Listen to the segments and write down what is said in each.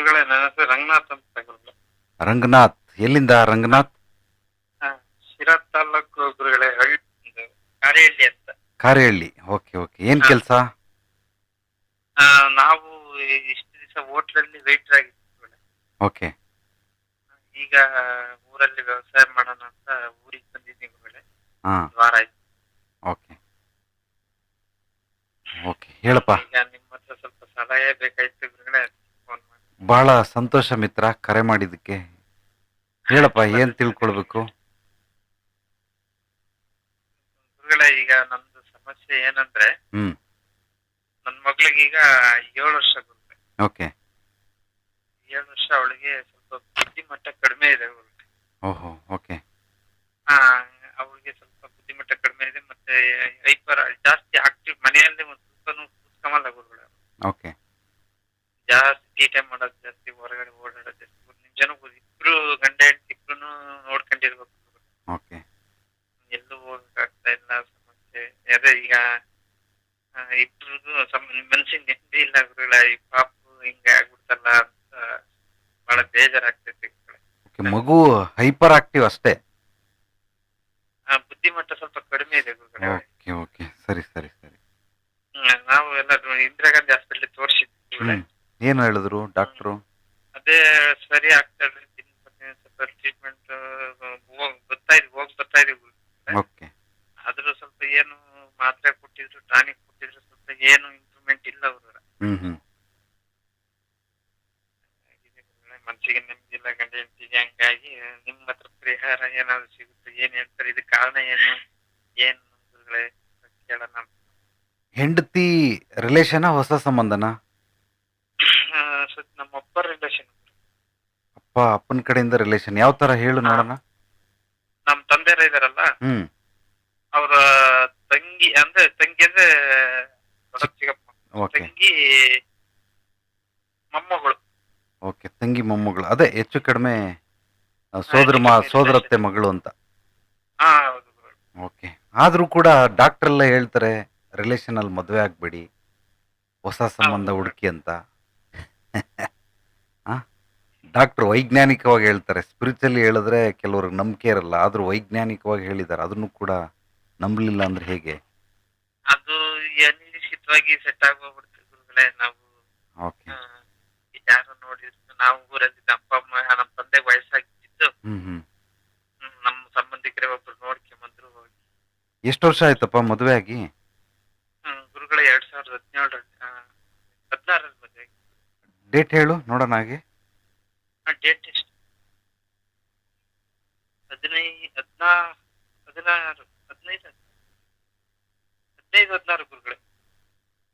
ಗುರುಗಳೇ ನನ್ನ ಹೆಸರು ರಂಗನಾಥ್ ಅಂತ ಗುರುಗಳೇ. ರಂಗನಾಥ್. ಎಲ್ಲಿಂದ ರಂಗನಾಥ್? ಹಾ, ಶಿರಾ ತಾಲೂಕು ಗುರುಗಳೇ ಹಳ್ಳಿ ಕಾರಿಹಳ್ಳಿ ಅಂತ. ಕಾರೇಹಳ್ಳಿ. Okay okay. ಏನ್ ಕೆಲಸ? ನಾವು ಇಷ್ಟು ದಿವಸ ಹೋಟ್ಲಲ್ಲಿ ವೈಟರ್ ಆಗಿದ್ವಿ ಗುರುಗಳೇ. ಓಕೆ. ಈಗ ಊರಲ್ಲಿ ವ್ಯವಸಾಯ ಮಾಡೋಣ ಅಂತ ಊರಿಗೆ ಬಂದಿದ್ದೀನಿ ಗುರುಗಳೇ. ಹಾ. ವಾರ ಆಯ್ತು. ಓಕೆ. ಓಕೆ ಹೇಳಪ್ಪ. ಈಗ ನಿಮ್ಮ ಹತ್ರ ಸ್ವಲ್ಪ ಸಲಹೆ ಬೇಕಾಯ್ತು ಬಹಳ ಸಂತೋಷ ಮಿತ್ರ ಕರೆ ಮಾಡಿದ್ದಕ್ಕೆ. ಹೇಳಪ್ಪ ಏನ್ ತಿಳ್ಕೊಳ್ಬೇಕು? ಈಗ ನಮ್ದು ಸಮಸ್ಯೆ ಏನಂದ್ರೆ ಹ್ಮ್. ನನ್ನ ಮಗಳಿಗೆ ಈಗ ಏಳು ವರ್ಷ ಓಕೆ. ಏಳು ವರ್ಷ ಅವಳಿಗೆ ಸ್ವಲ್ಪ ಬುದ್ಧಿಮಟ್ಟ ಕಡಿಮೆ ಇದೆ ಅವಳಿಗೆ ಓಹೋ ಓಕೆ. ಹಾ ಅವಳಿಗೆ ಸ್ವಲ್ಪ ಬುದ್ಧಿಮಟ್ಟ ಕಡಿಮೆ ಇದೆ ಮತ್ತೆ ಹೈಪರ್ ಜಾಸ್ತಿ ಆಕ್ಟಿವ್ ಮನೆಯಲ್ಲಿ ಒಂದು ಸ್ವಲ್ಪನೂ ಕೂತ್ಕೊಂಬಲ್ಲ ಗುರುಗಳೇ. ಓಕೆ. ಜಾಸ್ತಿ ತೀಟೆ ಮಾಡೋದು ಜಾಸ್ತಿ ಹೊರಗಡೆ ಓಡಾಡೋದು ಜಾಸ್ತಿ. ಒಂದ್ ನಿಮಿಷನೂ ಇಬ್ರು ಗಂಡ ಹೆಂಡತಿ ಇಬ್ರು ನೋಡ್ಕೊಂಡಿರ್ಬೇಕು. ಓಕೆ. ಎಲ್ಲೂ ಹೋಗಕ್ಕಾಗ್ತಾ ಇಲ್ಲ ಸಮಸ್ಯೆ. ಅದೇ ಈಗ ಇಬ್ರಿಗೂ ಸಮ ಮನ್ಸಿನ ನೆಮ್ಮದಿ ಇಲ್ಲ ಗುರುಗಳ ಈ ಪಾಪು ಹಿಂಗೆ ಆಗ್ಬಿಡ್ತಲ್ಲ ಅಂತ ಬಹಳ ಬೇಜಾರಾಗ್ತೈತಿ ಮಗು ಹೈಪರ್ ಆಕ್ಟಿವ್ ಅಷ್ಟೇ? ಆ, ಬುದ್ಧಿಮಟ್ಟ ಸ್ವಲ್ಪ ಕಡಿಮೆ ಇದೆ ಗುರುಗಳ. Okay okay. ಸರಿ ಸರಿ ಸರಿ. ನಾವು ಎಲ್ಲ ಇಂದಿರಾ ಗಾಂಧಿ ಹಾಸ್ಪಿಟಲ್ ತೋರಿಸಿದ್ವಿ ಗುರುಗಳೇ. ಹ್ಮ್ ಏನು ಹೇಳಿದ್ರು ಡಾಕ್ಟ್ರು? ಅದೇ ಸರಿ ಆಗ್ತಾ ಇದೆ ದಿನ ಸ್ವಲ್ಪ ಟ್ರೀಟ್ಮೆಂಟ್ ಬರ್ತಾ ಇದ್ವಿ ಹೋಗಿ ಬರ್ತಾ ಇದೀವಿ ಓಕೆ. ಆದ್ರೂ ಸ್ವಲ್ಪ ಏನು ಮಾತ್ರೆ ಕೊಟ್ಟಿದ್ರು ಟಾನಿಕ್ ಕೊಟ್ಟಿದ್ರು ಸ್ವಲ್ಪ ಏನು ಇಂಪ್ರೂವ್ಮೆಂಟ್ ಇಲ್ಲ ಅವ್ರ. ಹ್ಮ್. ಮನ್ಸಿಗೆ ನೆಮ್ಮದಿ ಇಲ್ಲ ಗಂಡ ಹೆಂಡತಿಗೆ ಹಂಗಾಗಿ ನಿಮ್ಮ ಹತ್ರ ಪರಿಹಾರ ಏನಾದ್ರು ಸಿಗುತ್ತೆ ಏನ್ ಹೇಳ್ತಾರೆ ಇದು ಕಾರಣ ಏನು ಏನು ಅಂತ ಕೇಳೋಣ. ಹೆಂಡತಿ ರಿಲೇಷನಾ ಹೊಸ ಸಂಬಂಧನಾ? ನಮ್ಮ ಅಪ್ಪ ರಿಲೇಷನ್ ಅಪ್ಪ ಅಪ್ಪನ ಕಡೆಯಿಂದ ರಿಲೇಷನ್ ಯಾವ ತರ ಹೇಳು ನೋಡೋಣ. ನಮ್ಮ ತಂದೆಯರ ಇದಾರಲ್ಲ. ಹ್ಮ್. ಅವರ ತಂಗಿ ಅಂದ್ರೆ ತಂಗಿ ಅಂದ್ರೆ ದೊಡ್ಡ ಚಿಕ್ಕಪ್ಪ. ಓಕೆ. ತಂಗಿ ಮೊಮ್ಮಗಳು. ಓಕೆ ತಂಗಿ ಮೊಮ್ಮಗಳು. ಅದೇ ಹೆಚ್ಚು ಕಡಿಮೆ ಆ, ಸೋದರ ಮಾ ಸೋದರತ್ತೆ ಮಗಳು ಅಂತ. ಹಾ ಹೌದು ಓಕೆ. ಆದರೂ ಕೂಡ ಡಾಕ್ಟರ್ ಎಲ್ಲ ಹೇಳ್ತಾರೆ ರಿಲೇಷನಲ್ಲಿ ಮದುವೆ ಆಗ್ಬೇಡಿ. ಹೊಸ ಸಂಬಂಧ ಹುಡುಕಿ ಅಂತ. ಡಾಕ್ಟರ್ ವೈಜ್ಞಾನಿಕವಾಗಿ ಹೇಳ್ತಾರೆ. ಸ್ಪಿರಿಚುಲಿ ಹೇಳಿದ್ರೆ ಕೆಲವ್ರಿಗೆ ನಂಬಿಕೆ ಇರಲ್ಲ. ಆದ್ರೂ ವೈಜ್ಞಾನಿಕವಾಗಿ ಹೇಳಿದ್ದಾರೆ. ಅದನ್ನು ಕೂಡ ನಂಬಲಿಲ್ಲ ಅಂದ್ರೆ ಹೇಗೆ? ಅದು ಅನಿರೀಕ್ಷಿತವಾಗಿ ಸೆಟ್ ಆಗೋಗ್ಬಿಡ್ತು ಗುರುಗಳೇ. ನಾವು ಓಕೆ ಯಾರು ನೋಡಿದ್ರು ನಾವು ಊರಲ್ಲಿ ಅಪ್ಪ ಅಮ್ಮ ನಮ್ಮ ತಂದೆಗೆ ವಯಸ್ಸಾಗಿದ್ದು. ನಮ್ಮ ಸಂಬಂಧಿಕರೇ ಒಬ್ರು ನೋಡ್ಕೊಂಬಂದ್ರು ಹೋಗಿ. ಎಷ್ಟು ವರ್ಷ ಆಯ್ತಪ್ಪ ಮದುವೆ ಆಗಿ ಹ್ಮ್, ಗುರುಗಳೇ ಎರಡ್ ಸಾವಿರದ ಹದಿನೇಳರಲ್ಲಿ ಹದಿನಾರರಲ್ಲಿ ಮದುವೆ ಡೇಟ್ ಹೇಳು ನೋಡೋಣ ಹಾಗೆ. ಡೇಟ್ ಎಷ್ಟು? ಹದಿನೈದು ಹದಿನಾ ಹದಿನಾರು ಹದಿನೈದು ಹದಿನೈದು ಹದಿನಾರು ಗುರುಗಳೇ.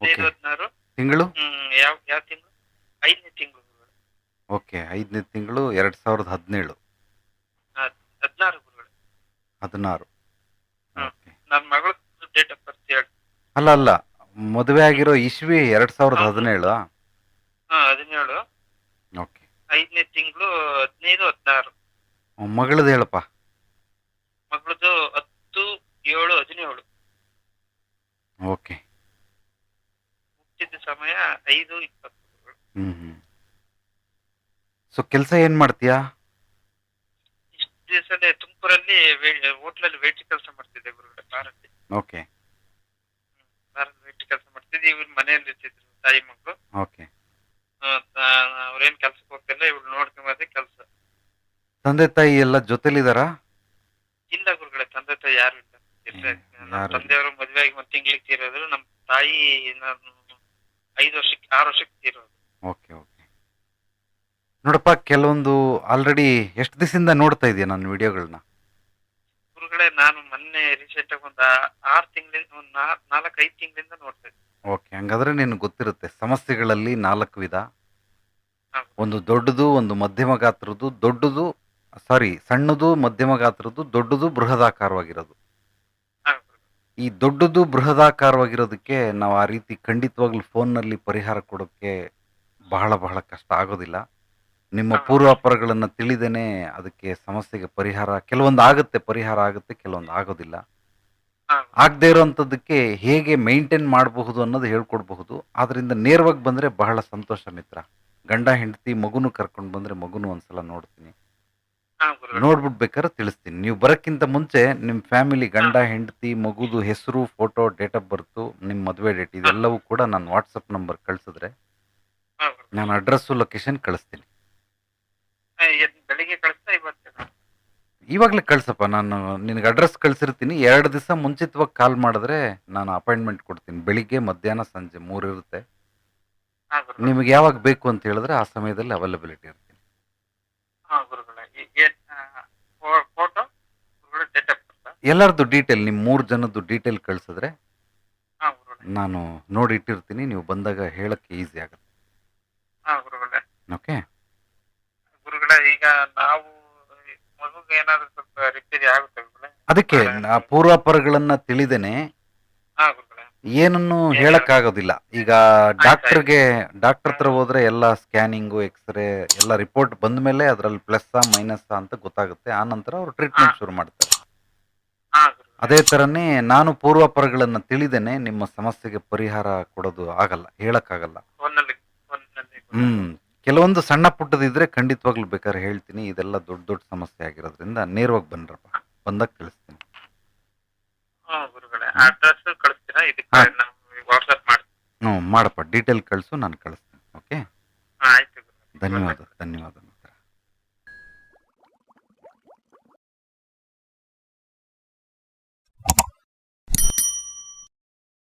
ಹದಿನೈದು ಹದಿನಾರು. ತಿಂಗಳು? ಯಾವ ಯಾವ ತಿಂಗಳು? ಐದನೇ ತಿಂಗಳು ಓಕೆ ಐದನೇ ತಿಂಗಳು ಎರಡ್ ಸಾವಿರದ ಹದಿನೇಳು. ಹದಿನಾರು ಗುರುಗಳೇ. ಹದಿನಾರು. ನನ್ನ ಮಗಳ ಡೇಟ್ ಆಫ್ ಬರ್ತ್ ಹೇಳಿ. ಅಲ್ಲ ಅಲ್ಲ ಮದುವೆ ಆಗಿರೋ ಇಸ್ವಿ ಎರಡ್ ಸಾವಿರದ ಹದಿನೇಳು. ಹಾ ಹದಿನೇಳು ಓಕೆ. ಐದನೇ ತಿಂಗಳು ಹದಿನೈದು ಹದಿನಾರು. ಮಗಳದ್ದು ಹೇಳಪ್ಪ. ಮಗಳದ್ದು ಹತ್ತು ಏಳು ಹದಿನೇಳು. ಓಕೆ. ಹುಟ್ಟಿದ ಸಮಯ ಐದು ಇಪ್ಪತ್ತು. ಹ್ಮ್ ಹ್ಮ್. ಸೊ ಕೆಲಸ ಏನ್ ಮಾಡ್ತೀಯಾ? ಇಷ್ಟು ದಿವಸದಲ್ಲಿ ತುಮಕೂರಲ್ಲಿ ಹೋಟ್ಲಲ್ಲಿ ವೇಟ್ ಕೆಲಸ ಮಾಡ್ತಿದ್ದೆ ಗುರುಗಳೇ ಬಾರಲ್ಲಿ ಓಕೆ. ಬಾರಲ್ಲಿ ವೇಟ್ ಕೆಲಸ ಮಾಡ್ತಿದ್ದೆ. ಇವ್ರ ಮನೆಯಲ್ಲಿ ಇರ್ತಿದ್ರು ತಾಯಿ ಮಗಳು. ಓಕೆ. ಅವ್ರೇನ್ ಕೆಲ್ಸಕ್ಕೆ ಹೋಗ್ತಿಲ್ಲ ಇವ್ರು ನೋಡ್ಕೊಂಬದೇ ಕೆಲಸ. ತಂದೆ ತಾಯಿ ಎಲ್ಲ ಜೊತೆಲಿದಾರ? ಇಲ್ಲ ಗುರುಗಳೇ ತಂದೆ ತಾಯಿ ಯಾರು ಇಲ್ಲ. ಇಲ್ಲ ನಮ್ಮ ಯಾರು. ತಂದೆಯವರು ಮದ್ವೆ ಆಗಿ ಒಂದ್ ತಿಂಗ್ಳಿಗೆ ತೀರೋದ್ರು ನಮ್ ತಾಯಿ ನಾನು ಐದು ವರ್ಷಕ್ಕೆ ಆರು ವರ್ಷಕ್ಕೆ ತೀರೋದು. Okay okay. ನೋಡಪ್ಪ ಕೆಲವೊಂದು ಆಲ್ರೆಡಿ ಎಷ್ಟು ದಿವಸದಿಂದ ನೋಡ್ತಾ ಇದೆಯಾ ನನ್ನ ವಿಡಿಯೋಗಳನ್ನ ಗುರುಗಳೇ ನಾನು ಮೊನ್ನೆ ರೀಸೆಂಟ್ ಆಗಿ ಒಂದು ಆರು ತಿಂಗಳಿಂದ ಒಂದು ನಾಲ್ಕು ಐದು ತಿಂಗಳಿಂದ ನೋಡ್ತಾ ಇದ್ದೆ ಓಕೆ ಹಂಗಾದ್ರೆ ನಿನಗೆ ಗೊತ್ತಿರುತ್ತೆ ಸಮಸ್ಯೆಗಳಲ್ಲಿ ನಾಲ್ಕು ವಿಧ. ಒಂದು ದೊಡ್ಡದು ಒಂದು ಮಧ್ಯಮ ಗಾತ್ರದ್ದು ದೊಡ್ಡದು ಸಾರಿ ಸಣ್ಣದು ಮಧ್ಯಮ ಗಾತ್ರದ್ದು ದೊಡ್ಡದು ಬೃಹದಾಕಾರವಾಗಿರೋದು. ಈ ದೊಡ್ಡದು ಬೃಹದಾಕಾರವಾಗಿರೋದಕ್ಕೆ ನಾವು ಆ ರೀತಿ ಖಂಡಿತವಾಗ್ಲೂ ಫೋನ್ನಲ್ಲಿ ಪರಿಹಾರ ಕೊಡೋಕ್ಕೆ ಬಹಳ ಬಹಳ ಕಷ್ಟ ಆಗೋದಿಲ್ಲ. ನಿಮ್ಮ ಪೂರ್ವಾಪರಗಳನ್ನ ತಿಳಿದೇನೆ ಅದಕ್ಕೆ ಸಮಸ್ಯೆಗೆ ಪರಿಹಾರ ಕೆಲವೊಂದು ಆಗುತ್ತೆ ಪರಿಹಾರ ಆಗುತ್ತೆ ಕೆಲವೊಂದು ಆಗೋದಿಲ್ಲ. ಆಗದೇ ಇರೋವಂಥದ್ದಕ್ಕೆ ಹೇಗೆ ಮೇಂಟೈನ್ ಮಾಡಬಹುದು ಅನ್ನೋದು ಹೇಳ್ಕೊಡ್ಬಹುದು. ಆದ್ರಿಂದ ನೇರವಾಗಿ ಬಂದರೆ ಬಹಳ ಸಂತೋಷ ಮಿತ್ರ. ಗಂಡ ಹೆಂಡತಿ ಮಗುನು ಕರ್ಕೊಂಡು ಬಂದರೆ ಮಗುನು ಒಂದ್ಸಲ ನೋಡ್ತೀನಿ. ನೋಡ್ಬಿಟ್ ನೋಡ್ಬಿಟ್ಟು ಬೇಕಾದ್ರೆ ತಿಳಿಸ್ತೀನಿ. ನೀವು ಬರೋಕ್ಕಿಂತ ಮುಂಚೆ ನಿಮ್ಮ ಫ್ಯಾಮಿಲಿ ಗಂಡ ಹೆಂಡತಿ ಮಗುದು ಹೆಸರು ಫೋಟೋ ಡೇಟ್ ಆಫ್ ಬರ್ತು ನಿಮ್ಮ ಮದುವೆ ಡೇಟ್ ಇದೆಲ್ಲವೂ ಕೂಡ ನಾನು ವಾಟ್ಸಪ್ ನಂಬರ್ ಕಳಿಸಿದ್ರೆ ನಾನು ಅಡ್ರೆಸ್ಸು ಲೊಕೇಶನ್ ಕಳಿಸ್ತೀನಿ. ಇವಾಗಲೇ ಕಳ್ಸಪ್ಪ ನಾನು ನಿನಗೆ ಅಡ್ರೆಸ್ ಕಳಿಸಿರ್ತೀನಿ. ಎರಡು ದಿವಸ ಮುಂಚಿತವಾಗಿ ಕಾಲ್ ಮಾಡಿದ್ರೆ ನಾನು ಅಪಾಯಿಂಟ್ಮೆಂಟ್ ಕೊಡ್ತೀನಿ. ಬೆಳಿಗ್ಗೆ ಮಧ್ಯಾಹ್ನ ಸಂಜೆ ಮೂರು ಇರುತ್ತೆ. ನಿಮಗೆ ಯಾವಾಗ ಬೇಕು ಅಂತ ಹೇಳಿದ್ರೆ ಆ ಸಮಯದಲ್ಲಿ ಅವೈಲಬಿಲಿಟಿ ಆಫ್ ಎಲ್ಲರದ್ದು ಡೀಟೇಲ್ ನಿಮ್ಮ ಮೂರು ಜನದ್ದು ಡೀಟೇಲ್ ಕಳಿಸಿದ್ರೆ ನಾನು ನೋಡಿ ಇಟ್ಟಿರ್ತೀನಿ ನೀವು ಬಂದಾಗ ಹೇಳಕ್ಕೆ ಈಸಿ ಆಗುತ್ತೆ. ಹಾ ಗುರುಗಳೇ. ಓಕೆ ಗುರುಗಳೇ ಈಗ ನಾವು ಮಗುಗೆ ಏನಾದರೂ ಸ್ವಲ್ಪ ರಿಪೇರಿ ಆಗುತ್ತೆ ಅದಕ್ಕೆ ಪೂರ್ವಾಪರಗಳನ್ನ ತಿಳಿದೇನೆ. ಏನನ್ನು ಹೇಳಕ್ಕಾಗೋದಿಲ್ಲ. ಈಗ ಡಾಕ್ಟರ್ಗೆ ಡಾಕ್ಟರ್ ಹತ್ರ ಹೋದ್ರೆ ಎಲ್ಲ ಸ್ಕ್ಯಾನಿಂಗು ಎಕ್ಸ್ರೇ ಎಲ್ಲ ರಿಪೋರ್ಟ್ ಬಂದ ಮೇಲೆ ಅದರಲ್ಲಿ ಪ್ಲಸ್ಸಾ ಮೈನಸ್ ಅಂತ ಗೊತ್ತಾಗುತ್ತೆ. ಆ ನಂತರ ಅವರು ಟ್ರೀಟ್ಮೆಂಟ್ ಶುರು ಮಾಡ್ತಾರೆ. ಅದೇ ತರನೇ ನಾನು ಪೂರ್ವಾಪರಗಳನ್ನ ತಿಳಿದೇನೆ ನಿಮ್ಮ ಸಮಸ್ಯೆಗೆ ಪರಿಹಾರ ಕೊಡೋದು ಆಗಲ್ಲ ಹೇಳಕ್ಕಾಗಲ್ಲ. ಹ್ಮ್. ಕೆಲವೊಂದು ಸಣ್ಣ ಪುಟ್ಟದಿದ್ರೆ ಖಂಡಿತವಾಗ್ಲೂ ಬೇಕಾದ್ರೆ ಹೇಳ್ತೀನಿ ಇದೆಲ್ಲ ದೊಡ್ಡ ದೊಡ್ಡ ಸಮಸ್ಯೆ ಆಗಿರೋದ್ರಿಂದ ನೇರವಾಗಿ ಬನ್ರಪ್ಪ ಬಂದಾಗ ತಿಳಿಸ್ತೀನಿ. ಕಳಿಸ್ತೀರಾ ಇದಕ್ಕೆ ಹಾ. ನಾವು ವಾಟ್ಸ್ಆಪ್ ಮಾಡ್ತೀವಿ. ಹ್ಞೂ ಮಾಡಪ್ಪ. ಡೀಟೇಲ್ ಕಳಿಸು ನಾನು ಕಳಿಸ್ತೀನಿ. ಓಕೆ ಆಯ್ತು. ಗುರು. ಧನ್ಯವಾದ ಧನ್ಯವಾದ.